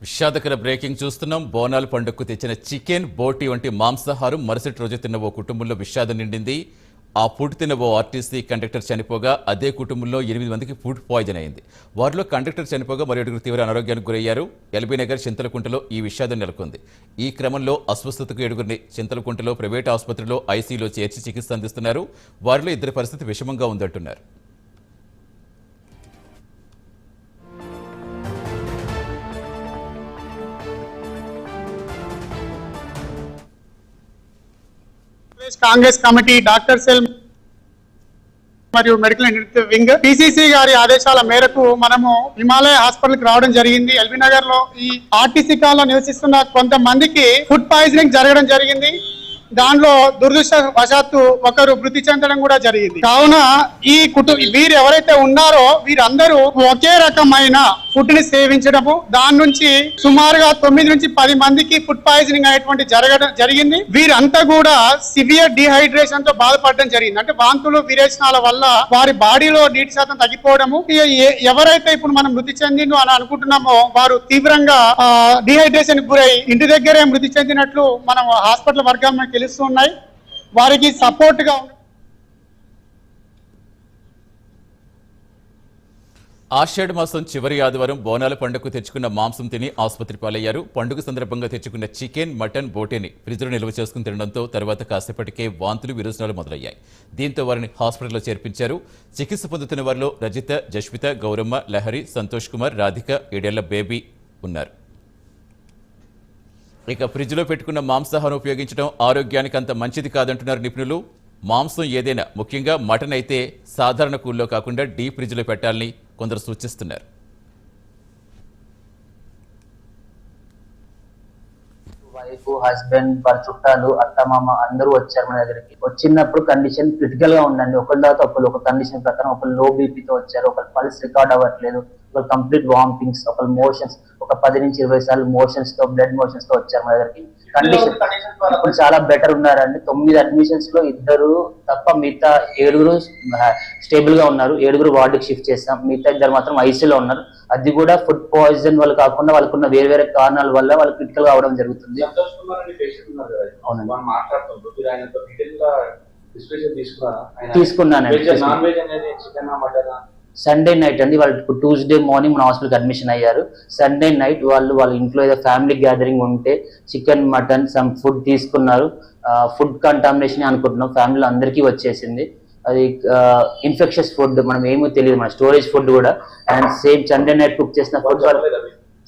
విషాదకర breaking చూస్తున్నాం. బోనాల పండుగకు తెచ్చిన చికెన్ బోటి వంటి మాంసాహారం మరుసటి రోజు తిన్న ఓ కుటుంబంలో విషాదం నిండింది. ఆ ఫుడ్ తిన్న ఓ ఆర్టీసీ కండక్టర్ చనిపోగా అదే కుటుంబంలో ఎనిమిది మందికి ఫుడ్ పాయిజన్ అయింది. వారిలో కండక్టర్ చనిపోగా మరి తీవ్ర అనారోగ్యానికి గురయ్యారు. ఎల్బీ నగర్ చింతలకుంటలో ఈ విషాదం నెలకొంది. ఈ క్రమంలో అస్వస్థతకు ఏడుగురిని చింతలకుంటలో ప్రైవేట్ ఆసుపత్రిలో ఐసీలో చేర్చి చికిత్స అందిస్తున్నారు. వారిలో ఇద్దరి పరిస్థితి విషమంగా ఉందంటున్నారు. Andhra Pradesh Congress committee doctor cell మరియు మెడికల్ అండ్ వింగ్. పిసిసి గారి ఆదేశాల మేరకు మనము హిమాలయ హాస్పిటల్కి రావడం జరిగింది. ఎల్బీ నగర్లో ఈ ఆర్టీసీ కాలంలో నివసిస్తున్న కొంతమందికి ఫుడ్ పాయిజనింగ్ జరగడం జరిగింది. దాంట్లో దురదృష్టవశాత్తు ఒకరు మృతి చెందడం కూడా జరిగింది. కావున ఈ కుటుంబ వీరు ఎవరైతే ఉన్నారో వీరందరూ ఒకే రకమైన ఫుడ్ని సేవించడము దాని నుంచి సుమారుగా తొమ్మిది నుంచి పది మందికి ఫుడ్ పాయిజనింగ్ అనేటువంటి జరగడం జరిగింది. వీరంతా కూడా సివియర్ డిహైడ్రేషన్తో బాధపడడం జరిగింది. అంటే వాంతులు విరేచనాల వల్ల వారి బాడీలో నీటి శాతం తగ్గిపోవడము. ఎవరైతే ఇప్పుడు మనం మృతి చెందిండు అని అనుకుంటున్నామో వారు తీవ్రంగా డిహైడ్రేషన్ గురై ఇంటి దగ్గరే మృతి చెందినట్లు మనం హాస్పిటల్ వర్గం మనకు వారికి సపోర్ట్గా ఆషాఢ మాసం చివరి ఆదివారం బోనాల పండుగకు తెచ్చుకున్న మాంసం తిని ఆసుపత్రి పాలయ్యారు. పండుగ సందర్భంగా తెచ్చుకున్న చికెన్ మటన్ బోటేని ఫ్రిడ్జ్లో నిల్వ చేసుకుని తినడంతో తర్వాత కాసేపటికే వాంతులు విరోచనాలు మొదలయ్యాయి. దీంతో వారిని హాస్పిటల్లో చేర్పించారు. చికిత్స పొందుతున్న వారిలో రజిత జస్మిత గౌరమ్మ లహరి సంతోష్ కుమార్ రాధిక ఏడేళ్ళ బేబీ ఉన్నారు. ఇక ఫ్రిడ్జ్లో పెట్టుకున్న మాంసాహారం ఉపయోగించడం ఆరోగ్యానికి అంత మంచిది కాదంటున్నారు నిపుణులు. మాంసం ఏదైనా ముఖ్యంగా మటన్ అయితే సాధారణ కూల్లో కాకుండా డీప్ ఫ్రిడ్జ్లో పెట్టాలని కొందరు సూచిస్తున్నారు. వైఫ్ హస్బెండ్ వాళ్ళ చుట్టాలు అత్త మామ అందరూ వచ్చారు మన దగ్గరికి. వచ్చినప్పుడు కండిషన్ క్రిటికల్గా ఉండండి ఒకరి తర్వాత ఒకరు ఒక కండిషన్ ప్రకారం ఒకరు లో బీపీతో వచ్చారు. ఒకరు పల్స్ రికార్డ్ అవ్వట్లేదు. ఒకరు కంప్లీట్ వామిటింగ్స్ ఒకరు మోషన్స్. ఒక పది నుంచి ఇరవై సార్లు మోషన్స్తో బ్లడ్ మోషన్స్తో వచ్చారు మన దగ్గరికి. కండిషన్ ఇప్పుడు చాలా బెటర్ ఉన్నారండి. తొమ్మిది అడ్మిషన్స్లో ఇద్దరు తప్ప మిగతా ఏడుగురు స్టేబుల్గా ఉన్నారు. ఏడుగురు వార్డుకి షిఫ్ట్ చేస్తాం మిగతా ఇద్దరు మాత్రం ఐసీలో ఉన్నారు. అది కూడా ఫుడ్ పాయిజన్ వల్ల కాకుండా వాళ్ళకున్న వేరే వేరే కారణాల వల్ల వాళ్ళు క్రిటికల్గా అవడం జరుగుతుంది. సంతోష్ సండే నైట్ అండి. వాళ్ళు ట్యూస్డే మార్నింగ్ మన హాస్పిటల్కి అడ్మిషన్ అయ్యారు. సండే నైట్ వాళ్ళు వాళ్ళ ఇంట్లో ఏదో ఫ్యామిలీ గ్యాదరింగ్ ఉంటే చికెన్ మటన్ సమ్ ఫుడ్ తీసుకున్నారు. ఫుడ్ కంటామినేషన్ అనుకుంటున్నాం. ఫ్యామిలీలో అందరికీ వచ్చేసింది. అది ఇన్ఫెక్షస్ ఫుడ్ మనం ఏమో తెలియదు. మన స్టోరేజ్ ఫుడ్ కూడా. And same Sunday night cook చేసిన ఫుడ్ వాళ్ళు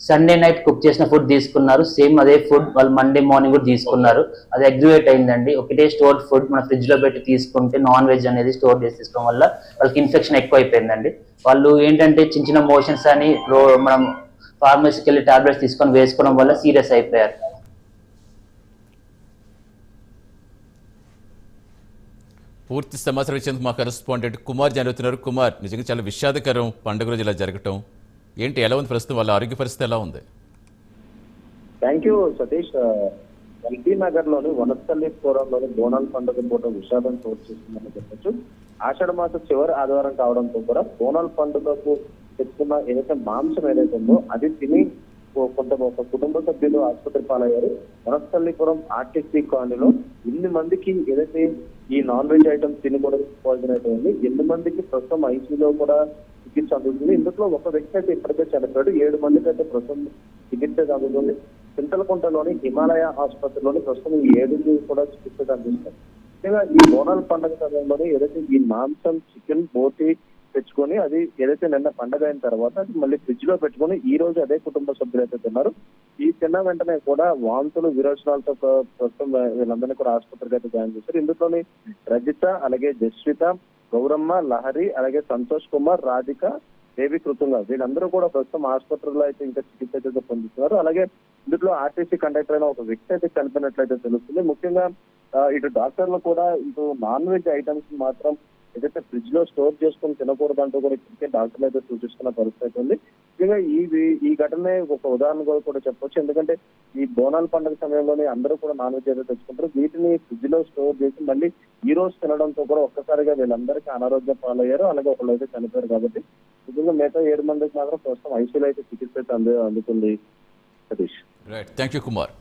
సండే నైట్ కుక్ చేసిన ఫుడ్ తీసుకున్నారు. సేమ్ అదే ఫుడ్ వాళ్ళు మండే మార్నింగ్ కూడా తీసుకున్నారు. అది ఎగ్జివేట్ అయిందండి. ఒకటే స్టోర్ ఫుడ్ మన ఫ్రిడ్జ్లో పెట్టి తీసుకుంటే నాన్ వెజ్ అనేది స్టోర్ చేసి తీసుకోవడం వల్ల వాళ్ళకి ఇన్ఫెక్షన్ ఎక్కువ అయిపోయిందండి వాళ్ళు ఏంటంటే చిన్న చిన్న మోషన్స్ అని రో- మనం ఫార్మసీకి వెళ్ళి టాబ్లెట్స్ తీసుకొని వేసుకోవడం వల్ల సీరియస్ అయిపోయారు. పూర్తి సమాచారం ఇచ్చేందుకు మా కరెస్పాండెంట్ కుమార్ జరుగుతున్నారు కుమార్ నిజంగా చాలా విషాదకరం పండుగ రోజు ఇలా జరగటం. ఏంటి ఎలా ఉంది ప్రస్తుతం వాళ్ళ ఆరోగ్య పరిస్థితి ఎలా ఉంది? Thank you Satish LB uh, నగర్లోని వనస్థలీపురంలోని బోనాల పండుగ పూట విషాదం చోటు చేసిందని చెప్పొచ్చు. ఆషాఢ మాస చివరి ఆదివారం కావడంతో కూడా బోనాల పండుగకు తెచ్చుకున్న ఏదైతే మాంసం ఏదైతే ఉందో అది తిని కొంత ఒక కుటుంబ సభ్యులు ఆసుపత్రి పాలయ్యారు. వనస్థల్లిపురం ఆర్టీసీ కాలనీలో ఎన్ని మందికి ఏదైతే ఈ నాన్ వెజ్ ఐటమ్స్ తిని కూడా పాయిజన్ అయితే ఉంది. ఎన్ని మందికి ప్రస్తుతం ఐసీలో కూడా చికిత్స అందుతుంది ఇందులో ఒక వ్యక్తి అయితే ఇప్పటికే చనిపోయాడు. ఏడు మందికి అయితే ప్రస్తుతం చికిత్స అందుతుంది చింతలకుంటలోని హిమాలయ ఆసుపత్రిలోని ప్రస్తుతం ఈ ఏడుగురు కూడా చికిత్స అందిస్తారు ముఖ్యంగా ఈ బోనాల పండుగ సమయంలోనే ఏదైతే ఈ మాంసం చికెన్ బోటి తెచ్చుకొని అది ఏదైతే నిన్న పండగ అయిన తర్వాత అది మళ్ళీ ఫ్రిడ్జ్లో పెట్టుకొని ఈ రోజు అదే కుటుంబ సభ్యులు అయితే తిన్నారు. ఈ తిన్న వెంటనే కూడా వాంతులు విరోచనాలతో ప్రస్తుతం వీళ్ళందరినీ కూడా ఆసుపత్రికి అయితే జాయిన్ చేశారు. ఇందులోని రజిత అలాగే జస్విత గౌరమ్మ లహరి అలాగే సంతోష్ కుమార్ రాధిక దేవి కృతుంగ. వీళ్ళందరూ కూడా ప్రస్తుతం ఆసుపత్రిలో అయితే ఇంకా చికిత్స అయితే పొందుతున్నారు. అలాగే ఇందులో ఆర్టీసీ కండక్టర్ అయిన ఒక వ్యక్తి అయితే చనిపోయినట్లయితే తెలుస్తుంది. ముఖ్యంగా ఇటు డాక్టర్లు కూడా ఇటు నాన్ వెజ్ ఐటమ్స్ మాత్రం ఏదైతే ఫ్రిడ్జ్లో స్టోర్ చేసుకొని తినకూడదు అంటూ కూడా ఇప్పటికే డాక్టర్లు అయితే సూచిస్తున్న పరిస్థితి ఉంది. ముఖ్యంగా ఈ ఈ ఘటనే ఒక ఉదాహరణ కూడా చెప్పొచ్చు. ఎందుకంటే ఈ బోనాల పండుగ సమయంలోనే అందరూ కూడా నాన్ వెజ్ అయితే తెచ్చుకుంటారు. వీటిని ఫ్రిడ్జ్లో స్టోర్ చేసి మళ్ళీ ఈ రోజు తినడంతో కూడా ఒక్కసారిగా వీళ్ళందరికీ అనారోగ్యం పాలయ్యారు. అలాగే ఒకళ్ళు అయితే చనిపోయారు కాబట్టి నిజంగా మిగతా ఏడు మందికి మాత్రం ప్రస్తుతం ఐసీలో అయితే చికిత్స అయితే అందు అందుతుంది Satish. Right thank you Kumar